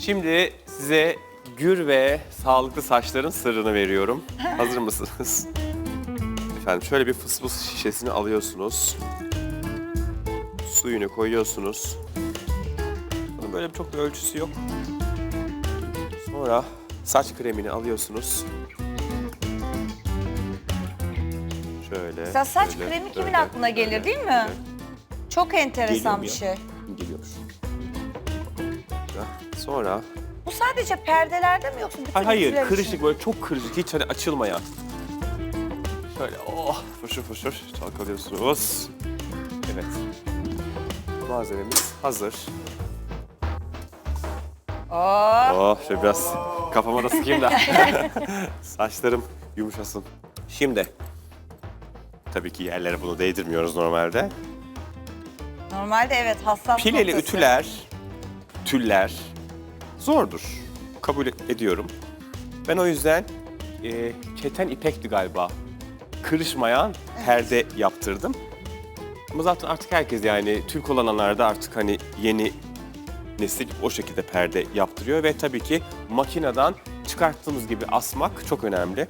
Şimdi size gür ve sağlıklı saçların sırrını veriyorum. Hazır mısınız? Efendim şöyle bir fısfıs şişesini alıyorsunuz. Suyunu koyuyorsunuz. Bunun böyle çok bir ölçüsü yok. Sonra saç kremini alıyorsunuz. Şöyle. Mesela saç böyle, kremi kimin böyle, aklına gelir böyle, değil mi? Çok enteresan bir şey. Geliyor. Sonra Bu sadece perdelerde mi yoksa bütün Hayır, hayır kırışık böyle çok kırışık hiç hani açılmayan. Şöyle oh fışır fışır çalkalıyorsunuz. Evet. Malzememiz hazır. Oo, Oh şöyle biraz kafama da sıkayım da saçlarım yumuşasın. Şimdi tabii ki yerlere bunu değdirmiyoruz normalde. normalde evet hassas Pileli noktası. ütüler, tüller zordur. Kabul ediyorum. Ben o yüzden e, keten ipekti galiba. Kırışmayan perde yaptırdım. Ama zaten artık herkes yani tül kullananlar da artık hani yeni nesil o şekilde perde yaptırıyor ve tabii ki makineden çıkarttığımız gibi asmak çok önemli.